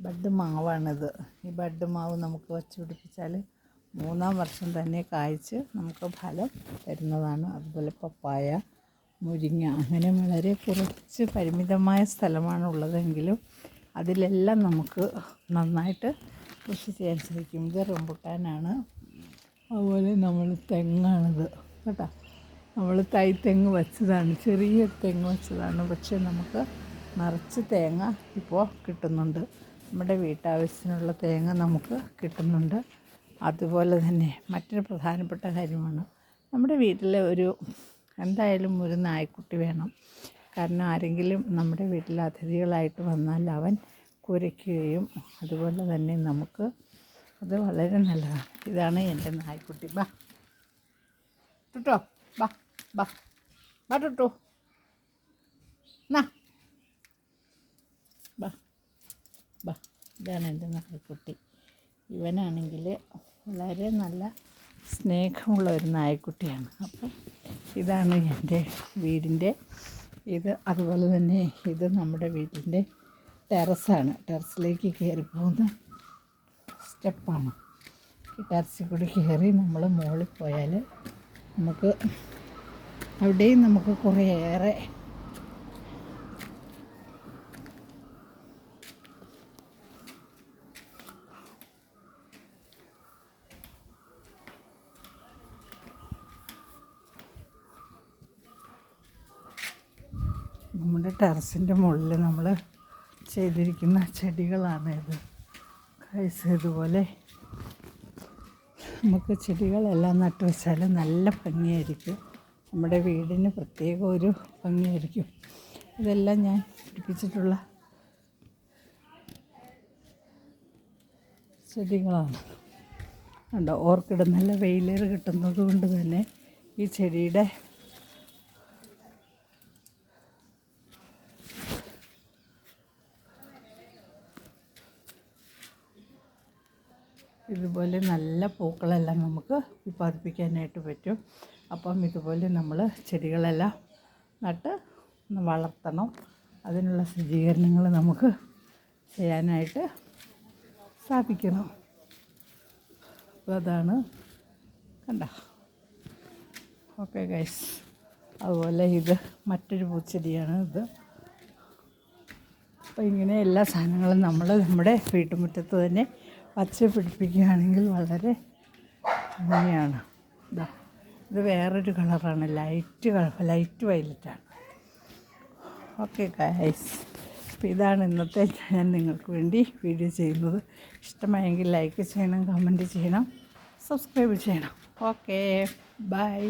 Bud മാവാണിത്. ഈ bud മാവ് നമുക്ക് വച്ച് പിടിപ്പിച്ചാൽ മൂന്നാം വർഷം തന്നെ കായ്ച്ച് നമുക്ക് ഫലം തരുന്നതാണ്. അതുപോലെ പപ്പായ മുരിങ്ങ അങ്ങനെ വളരെ കുറച്ച് പരിമിതമായ സ്ഥലമാണ് ഉള്ളതെങ്കിലും അതിലെല്ലാം നമുക്ക് നന്നായിട്ട് കൃഷി ചെയ്യാൻ സാധിക്കും. ഇത് റംബുട്ടാനാണ്. അതുപോലെ നമ്മൾ തെങ്ങാണിത്. കേട്ടോ? നമ്മൾ തൈ തെങ്ങ് വെച്ചതാണ്. ചെറിയ തെങ്ങ് വെച്ചതാണ്. പക്ഷേ നമുക്ക് നിറച്ച് തേങ്ങ ഇപ്പോൾ കിട്ടുന്നുണ്ട്. നമ്മുടെ വീട്ടാവശ്യത്തിനുള്ള തേങ്ങ നമുക്ക് കിട്ടുന്നുണ്ട്. അതുപോലെ തന്നെ മറ്റൊരു പ്രധാനപ്പെട്ട കാര്യമാണ് നമ്മുടെ വീട്ടിലെ ഒരു എന്തായാലും ഒരു നായ്ക്കുട്ടി വേണം. കാരണം ആരെങ്കിലും നമ്മുടെ വീട്ടിൽ അതിഥികളായിട്ട് വന്നാൽ അവൻ കുരയ്ക്കുകയും അതുപോലെ തന്നെ നമുക്ക് അത് വളരെ നല്ലതാണ്. ഇതാണ് എന്റെ നായ്ക്കുട്ടി. ബാ. ടുട്ടോ. ബാ. ബാ. ബാ ടുട്ടോ. നാ ബാ ബാ ഇതാണ് എന്റെ നായ്ക്കുട്ടി. ഇവനാണെങ്കിൽ വളരെ നല്ല സ്നേഹമുള്ള ഒരു നായ്ക്കുട്ടിയാണ്. അപ്പം ഇതാണ് എന്റെ വീടിന്റെ ഇത് അതുപോലെ തന്നെ ഇത് നമ്മുടെ വീടിന്റെ ടെറസാണ്. ടെറസിലേക്ക് കയറി പോകുന്ന സ്റ്റെപ്പാണ്. ഈ ടെറസിൽ കൂടി കയറി നമ്മൾ മുകളിൽ പോയാൽ നമുക്ക് അവിടെയും നമുക്ക് കുറേയേറെ നമ്മുടെ ടെറസിന്റെ മുകളിൽ നമ്മൾ ചെയ്തിരിക്കുന്ന ചെടികളാണ് ഇത്. ഇതുപോലെ നമുക്ക് ചെടികളെല്ലാം നട്ടു വെച്ചാൽ നല്ല ഭംഗിയായിരിക്കും. നമ്മുടെ വീടിന് പ്രത്യേക ഒരു ഭംഗിയായിരിക്കും. ഇതെല്ലാം ഞാൻ പിടിപ്പിച്ചിട്ടുള്ള ചെടികളാണ്. കണ്ടോ ഓർക്കിഡ് നല്ല വെയിലേറ് കിട്ടുന്നത് കൊണ്ട് തന്നെ ഈ ചെടിയുടെ ഇതുപോലെ നല്ല പൂക്കളെല്ലാം നമുക്ക് ഉൽപ്പാദിപ്പിക്കാനായിട്ട് പറ്റും. അപ്പം ഇതുപോലെ നമ്മൾ ചെടികളെല്ലാം നട്ട് വളർത്തണം. അതിനുള്ള സജ്ജീകരണങ്ങൾ നമുക്ക് ചെയ്യാനായിട്ട് സാധിക്കണം. അപ്പോൾ അതാണ് കണ്ട. Okay guys. അതുപോലെ ഇത് മറ്റൊരു പൂച്ചെടിയാണ് ഇത്. അപ്പോൾ ഇങ്ങനെ എല്ലാ സാധനങ്ങളും നമ്മൾ നമ്മുടെ വീട്ടുമുറ്റത്ത് തന്നെ പച്ച പിടിപ്പിക്കുകയാണെങ്കിൽ വളരെ ഭംഗിയാണ്. ഇതാ ഇത് വേറൊരു കളറാണ്. ലൈറ്റ് കളർ ലൈറ്റ് വയലറ്റാണ്. ഓക്കെ ഗൈസ് അപ്പോൾ ഇതാണ് ഇന്നത്തെ ഞാൻ നിങ്ങൾക്ക് വേണ്ടി വീഡിയോ ചെയ്യുന്നത്. ഇഷ്ടമായെങ്കിൽ ലൈക്ക് ചെയ്യണം കമന്റ് ചെയ്യണം സബ്സ്ക്രൈബ് ചെയ്യണം. Okay bye